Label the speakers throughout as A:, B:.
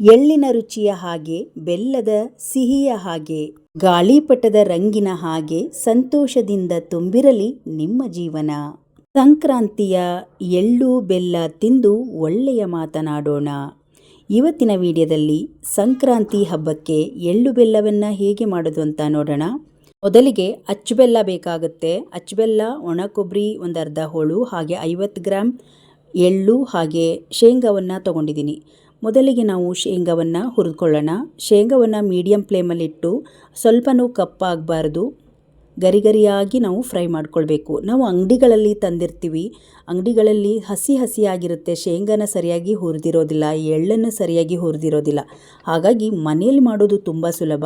A: ಎಳ್ಳಿನ ರುಚಿಯ ಹಾಗೆ, ಬೆಲ್ಲದ ಸಿಹಿಯ ಹಾಗೆ, ಗಾಳಿಪಟದ ರಂಗಿನ ಹಾಗೆ ಸಂತೋಷದಿಂದ ತುಂಬಿರಲಿ ನಿಮ್ಮ ಜೀವನ. ಸಂಕ್ರಾಂತಿಯ ಎಳ್ಳು ಬೆಲ್ಲ ತಿಂದು ಒಳ್ಳೆಯ ಮಾತನಾಡೋಣ. ಇವತ್ತಿನ ವಿಡಿಯೋದಲ್ಲಿ ಸಂಕ್ರಾಂತಿ ಹಬ್ಬಕ್ಕೆ ಎಳ್ಳು ಬೆಲ್ಲವನ್ನು ಹೇಗೆ ಮಾಡೋದು ಅಂತ ನೋಡೋಣ. ಮೊದಲಿಗೆ ಅಚ್ಚು ಬೆಲ್ಲ ಬೇಕಾಗುತ್ತೆ. ಅಚ್ಚು ಬೆಲ್ಲ, ಒಣ ಕೊಬ್ಬರಿ ಒಂದು ಅರ್ಧ ಹೋಳು, ಹಾಗೆ ಐವತ್ತು ಗ್ರಾಮ್ ಎಳ್ಳು, ಹಾಗೆ ಶೇಂಗಾವನ್ನು ತೊಗೊಂಡಿದ್ದೀನಿ. ಮೊದಲಿಗೆ ನಾವು ಶೇಂಗಾವನ್ನು ಹುರಿದುಕೊಳ್ಳೋಣ. ಶೇಂಗವನ್ನು ಮೀಡಿಯಂ ಫ್ಲೇಮಲ್ಲಿಟ್ಟು ಸ್ವಲ್ಪನೂ ಕಪ್ಪಾಗಬಾರ್ದು ಗರಿ ಗರಿಯಾಗಿ ನಾವು ಫ್ರೈ ಮಾಡ್ಕೊಳ್ಬೇಕು. ನಾವು ಅಂಗಡಿಗಳಲ್ಲಿ ತಂದಿರ್ತೀವಿ. ಅಂಗಡಿಗಳಲ್ಲಿ ಹಸಿ ಹಸಿಯಾಗಿರುತ್ತೆ. ಶೇಂಗಾನ ಸರಿಯಾಗಿ ಹುರಿದಿರೋದಿಲ್ಲ. ಎಳ್ಳನ್ನು ಸರಿಯಾಗಿ ಹುರಿದಿರೋದಿಲ್ಲ. ಹಾಗಾಗಿ ಮನೆಯಲ್ಲಿ ಮಾಡೋದು ತುಂಬ ಸುಲಭ.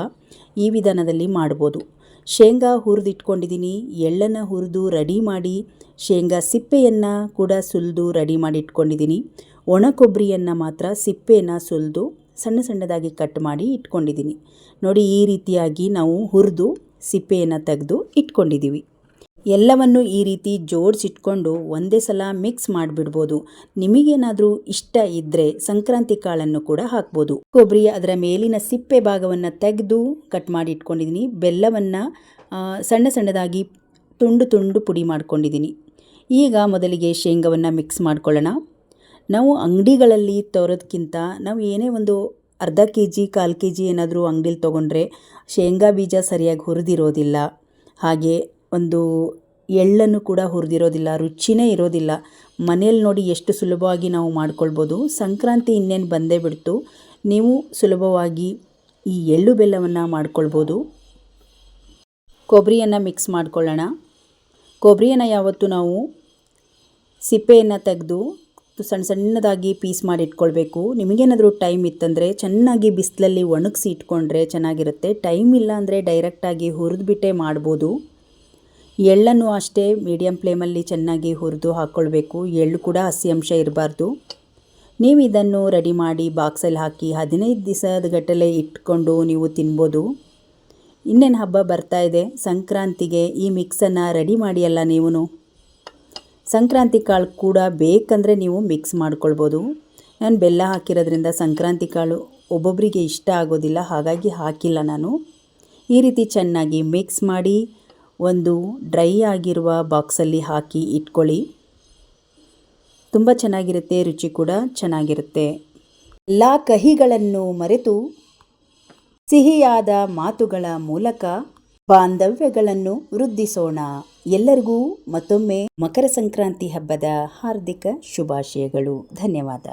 A: ಈ ವಿಧಾನದಲ್ಲಿ ಮಾಡ್ಬೋದು. ಶೇಂಗಾ ಹುರಿದಿಟ್ಕೊಂಡಿದ್ದೀನಿ. ಎಳ್ಳನ್ನು ಹುರಿದು ರೆಡಿ ಮಾಡಿ ಶೇಂಗಾ ಸಿಪ್ಪೆಯನ್ನು ಕೂಡ ಸುಲಿದು ರೆಡಿ ಮಾಡಿ ಇಟ್ಕೊಂಡಿದ್ದೀನಿ. ಒಣ ಕೊಬ್ಬರಿಯನ್ನು ಮಾತ್ರ ಸಿಪ್ಪೆನ ಸುಲಿದು ಸಣ್ಣ ಸಣ್ಣದಾಗಿ ಕಟ್ ಮಾಡಿ ಇಟ್ಕೊಂಡಿದ್ದೀನಿ ನೋಡಿ, ಈ ರೀತಿಯಾಗಿ ನಾವು ಹುರಿದು ಸಿಪ್ಪೆಯನ್ನು ತೆಗೆದು ಇಟ್ಕೊಂಡಿದ್ದೀವಿ ಎಲ್ಲವನ್ನು ಈ ರೀತಿ ಜೋಡಿಸಿಟ್ಕೊಂಡು ಒಂದೇ ಸಲ ಮಿಕ್ಸ್ ಮಾಡಿಬಿಡ್ಬೋದು. ನಿಮಗೇನಾದರೂ ಇಷ್ಟ ಇದ್ದರೆ ಸಂಕ್ರಾಂತಿ ಕಾಳನ್ನು ಕೂಡ ಹಾಕ್ಬೋದು. ಕೊಬ್ಬರಿ ಅದರ ಮೇಲಿನ ಸಿಪ್ಪೆ ಭಾಗವನ್ನು ತೆಗೆದು ಕಟ್ ಮಾಡಿ ಇಟ್ಕೊಂಡಿದ್ದೀನಿ ಬೆಲ್ಲವನ್ನು ಸಣ್ಣ ಸಣ್ಣದಾಗಿ ತುಂಡು ತುಂಡು ಪುಡಿ ಮಾಡ್ಕೊಂಡಿದ್ದೀನಿ ಈಗ ಮೊದಲಿಗೆ ಶೇಂಗವನ್ನು ಮಿಕ್ಸ್ ಮಾಡ್ಕೊಳ್ಳೋಣ. ನಾವು ಅಂಗಡಿಗಳಲ್ಲಿ ತರೋದಕ್ಕಿಂತ ನಾವು ಏನೇ ಒಂದು ಅರ್ಧ ಕೆ ಜಿ ಕಾಲು ಕೆ ಜಿ ಏನಾದರೂ ಅಂಗಡೀಲಿ ತೊಗೊಂಡ್ರೆ ಶೇಂಗಾ ಬೀಜ ಸರಿಯಾಗಿ ಹುರಿದಿರೋದಿಲ್ಲ. ಹಾಗೆ ಒಂದು ಎಳ್ಳನ್ನು ಕೂಡ ಹುರಿದಿರೋದಿಲ್ಲ, ರುಚಿನೇ ಇರೋದಿಲ್ಲ. ಮನೇಲಿ ನೋಡಿ ಎಷ್ಟು ಸುಲಭವಾಗಿ ನಾವು ಮಾಡ್ಕೊಳ್ಬೋದು. ಸಂಕ್ರಾಂತಿ ಇನ್ನೇನು ಬಂದೇ ಬಿಡ್ತು. ನೀವು ಸುಲಭವಾಗಿ ಈ ಎಳ್ಳು ಬೆಲ್ಲವನ್ನು ಮಾಡ್ಕೊಳ್ಬೋದು. ಕೊಬ್ಬರಿಯನ್ನು ಮಿಕ್ಸ್ ಮಾಡ್ಕೊಳ್ಳೋಣ. ಕೊಬ್ಬರಿಯನ್ನು ಯಾವತ್ತು ನಾವು ಸಿಪ್ಪೆಯನ್ನು ತೆಗೆದು ಸಣ್ಣ ಸಣ್ಣದಾಗಿ ಪೀಸ್ ಮಾಡಿ ಇಟ್ಕೊಳ್ಬೇಕು. ನಿಮಗೇನಾದರೂ ಟೈಮ್ ಇತ್ತಂದರೆ ಚೆನ್ನಾಗಿ ಬಿಸಿಲಲ್ಲಿ ಒಣಗಿಸಿ ಇಟ್ಕೊಂಡ್ರೆ ಚೆನ್ನಾಗಿರುತ್ತೆ. ಟೈಮ್ ಇಲ್ಲ ಅಂದರೆ ಡೈರೆಕ್ಟಾಗಿ ಹುರಿದ್ಬಿಟ್ಟೆ ಮಾಡ್ಬೋದು. ಎಳ್ಳನ್ನು ಅಷ್ಟೇ ಮೀಡಿಯಂ ಫ್ಲೇಮಲ್ಲಿ ಚೆನ್ನಾಗಿ ಹುರಿದು ಹಾಕ್ಕೊಳ್ಬೇಕು ಎಳ್ಳು ಕೂಡ ಹಸಿ ಅಂಶ ಇರಬಾರ್ದು. ನೀವು ಇದನ್ನು ರೆಡಿ ಮಾಡಿ ಬಾಕ್ಸಲ್ಲಿ ಹಾಕಿ ಹದಿನೈದು ದಿವಸದ ಗಟ್ಟಲೆ ಇಟ್ಕೊಂಡು ನೀವು ತಿನ್ಬೋದು. ಇನ್ನೇನು ಹಬ್ಬ ಬರ್ತಾ ಇದೆ. ಸಂಕ್ರಾಂತಿಗೆ ಈ ಮಿಕ್ಸನ್ನು ರೆಡಿ ಮಾಡಿಯಲ್ಲ ನೀವು ಸಂಕ್ರಾಂತಿ ಕಾಳು ಕೂಡ ಬೇಕಂದರೆ ನೀವು ಮಿಕ್ಸ್ ಮಾಡ್ಕೊಳ್ಬೋದು. ನಾನು ಬೆಲ್ಲ ಹಾಕಿರೋದ್ರಿಂದ ಸಂಕ್ರಾಂತಿ ಕಾಳು ಒಬ್ಬೊಬ್ಬರಿಗೆ ಇಷ್ಟ ಆಗೋದಿಲ್ಲ, ಹಾಗಾಗಿ ಹಾಕಿಲ್ಲ ನಾನು. ಈ ರೀತಿ ಚೆನ್ನಾಗಿ ಮಿಕ್ಸ್ ಮಾಡಿ ಒಂದು ಡ್ರೈ ಆಗಿರುವ ಬಾಕ್ಸಲ್ಲಿ ಹಾಕಿ ಇಟ್ಕೊಳ್ಳಿ. ತುಂಬ ಚೆನ್ನಾಗಿರುತ್ತೆ, ರುಚಿ ಕೂಡ ಚೆನ್ನಾಗಿರುತ್ತೆ. ಎಲ್ಲ ಕಹಿಗಳನ್ನು ಮರೆತು ಸಿಹಿಯಾದ ಮಾತುಗಳ ಮೂಲಕ ಬಾಂಧವ್ಯಗಳನ್ನು ವೃದ್ಧಿಸೋಣ. ಎಲ್ಲರಿಗೂ ಮತ್ತೊಮ್ಮೆ ಮಕರ ಸಂಕ್ರಾಂತಿ ಹಬ್ಬದ ಹಾರ್ದಿಕ ಶುಭಾಶಯಗಳು. ಧನ್ಯವಾದ.